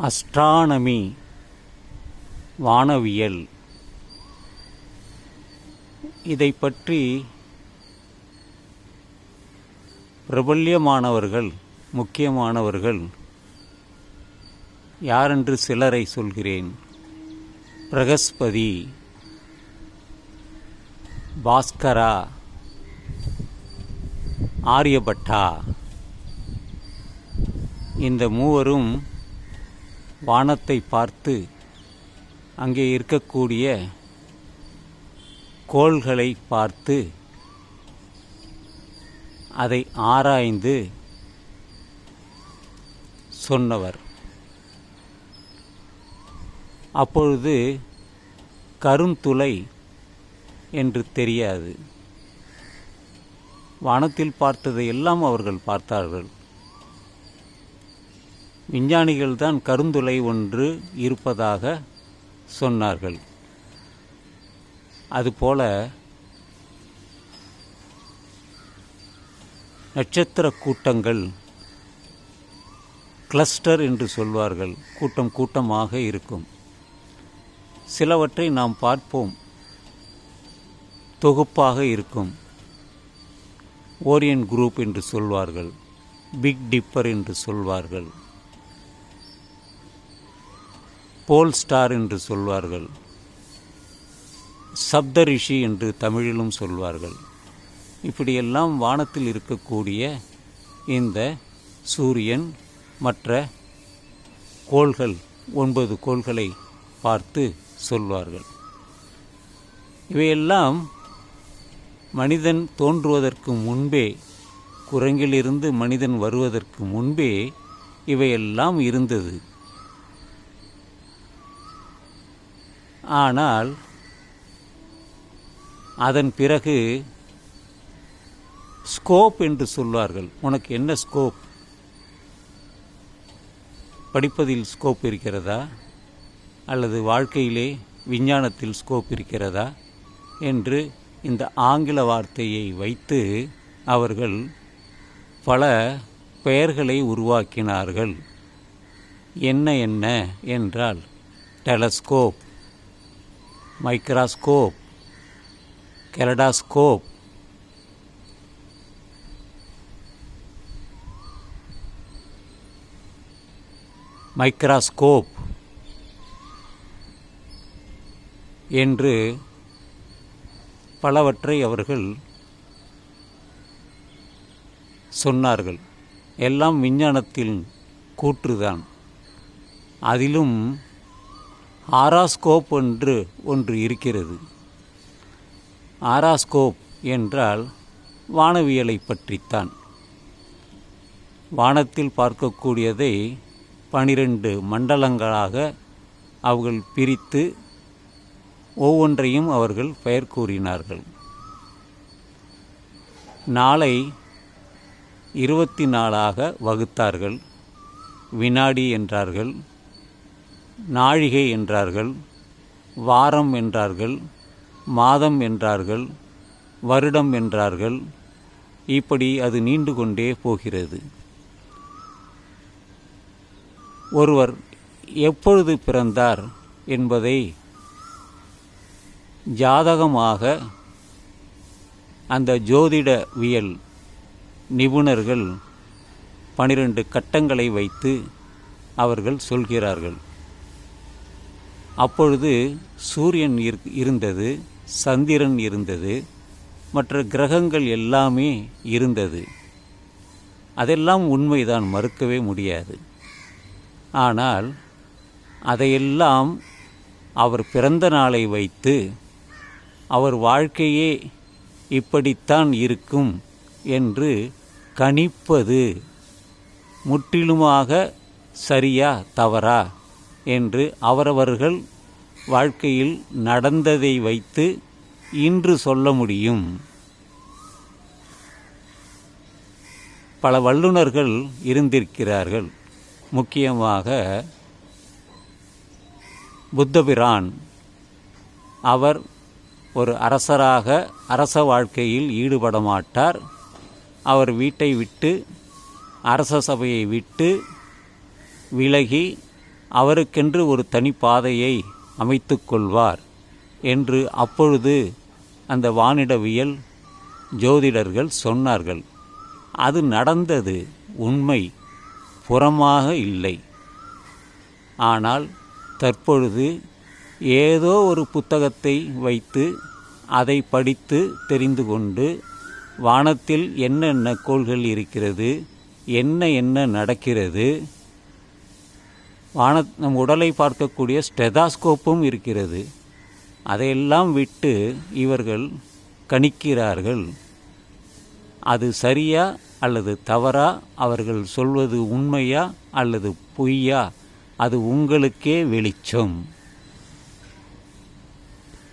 Astronomy வானவியல். இதை பற்றி பிரபல்யமானவர்கள் முக்கியமானவர்கள் யாரென்று சிலரை சொல்கிறேன். பிரகஸ்பதி பாஸ்கரா ஆரியபட்டா. இந்த மூவரும் வானத்தை பார்த்து அங்கே இருக்கக்கூடிய கோள்களை பார்த்து அதை ஆராய்ந்து சொன்னவர். அப்பொழுது கருந்துளை என்று தெரியாது. வானத்தில் பார்த்ததை எல்லாம் அவர்கள் பார்த்தார்கள். விஞ்ஞானிகள்தான் கருந்துளை ஒன்று இருப்பதாக சொன்னார்கள். அதுபோல நட்சத்திர கூட்டங்கள் கிளஸ்டர் என்று சொல்வார்கள். கூட்டம் கூட்டமாக இருக்கும். சிலவற்றை நாம் பார்ப்போம். தொகுப்பாக இருக்கும். ஓரியன் குரூப் என்று சொல்வார்கள். பிக் டிப்பர் என்று சொல்வார்கள். போல் ஸ்டார் என்று சொல்வார்கள். சப்தரிஷி என்று தமிழிலும் சொல்வார்கள். இப்படியெல்லாம் வானத்தில் இருக்கக்கூடிய இந்த சூரியன் மற்ற கோள்கள் ஒன்பது கோள்களை பார்த்து சொல்வார்கள். இவையெல்லாம் மனிதன் தோன்றுவதற்கு முன்பே குரங்கிலிருந்து மனிதன் வருவதற்கு முன்பே இவையெல்லாம் இருந்தது. ஆனால் அதன் பிறகு ஸ்கோப் என்று சொல்வார்கள். உனக்கு என்ன ஸ்கோப் படிப்பதில் ஸ்கோப் இருக்கிறதா? அல்லது வாழ்க்கையிலே விஞ்ஞானத்தில் ஸ்கோப் இருக்கிறதா? என்று இந்த ஆங்கில வார்த்தையை வைத்து அவர்கள் பல பெயர்களை உருவாக்கினார்கள். என்ன என்ன என்றால் டெலஸ்கோப் மைக்ராஸ்கோப் கெலடாஸ்கோப் மைக்ராஸ்கோப் என்று பலவற்றை அவர்கள் சொன்னார்கள். எல்லாம் விஞ்ஞானத்தின் கூற்றுதான். அதிலும் ஆராஸ்கோப் என்று ஒன்று இருக்கிறது. ஆராஸ்கோப் என்றால் வானவியலை பற்றித்தான். வானத்தில் பார்க்கக்கூடியதை பனிரெண்டு மண்டலங்களாக அவர்கள் பிரித்து ஒவ்வொன்றையும் அவர்கள் பெயர் கூறினார்கள். நாளை இருபத்தி நாலாக வகுத்தார்கள். வினாடி என்றார்கள். நாழிகை என்றார்கள் வாரம் என்றார்கள் மாதம் என்றார்கள் வருடம் என்றார்கள் இப்படி அது நீண்டு கொண்டே போகிறது. ஒருவர் எப்பொழுது பிறந்தார் என்பதை ஜாதகமாக அந்த ஜோதிடவியல் நிபுணர்கள் பனிரெண்டு கட்டங்களை வைத்து அவர்கள் சொல்கிறார்கள். அப்பொழுது சூரியன் இருந்தது சந்திரன் இருந்தது மற்ற கிரகங்கள் எல்லாமே இருந்தது. அதெல்லாம் உண்மைதான் மறுக்கவே முடியாது. ஆனால் அதையெல்லாம் அவர் பிறந்த நாளை வைத்து அவர் வாழ்க்கையே இப்படித்தான் இருக்கும் என்று கணிப்பது முற்றிலுமாக சரியா தவறா? என்று அவரவர்கள் வாழ்க்கையில் நடந்ததை வைத்து இன்று சொல்ல முடியும். பல வல்லுநர்கள் இருந்திருக்கிறார்கள். முக்கியமாக புத்தபிரான். அவர் ஒரு அரசராக அரச வாழ்க்கையில் ஈடுபட மாட்டார். அவர் வீட்டை விட்டு அரச சபையை விட்டு விலகி அவருக்கென்று ஒரு தனி பாதையை அமைத்து கொள்வார் என்று அப்பொழுது அந்த வானிடவியல் ஜோதிடர்கள் சொன்னார்கள். அது நடந்தது உண்மை புறமாக இல்லை. ஆனால் தற்பொழுது ஏதோ ஒரு புத்தகத்தை வைத்து அதை படித்து தெரிந்து கொண்டு வானத்தில் என்னென்ன கோள்கள் இருக்கிறது என்ன என்ன நடக்கிறது வான நம் உடலை பார்க்கக்கூடிய ஸ்டெதாஸ்கோப்பும் இருக்கிறது. அதையெல்லாம் விட்டு இவர்கள் கணிக்கிறார்கள். அது சரியா அல்லது தவறா? அவர்கள் சொல்வது உண்மையா அல்லது பொய்யா? அது உங்களுக்கே வெளிச்சம்.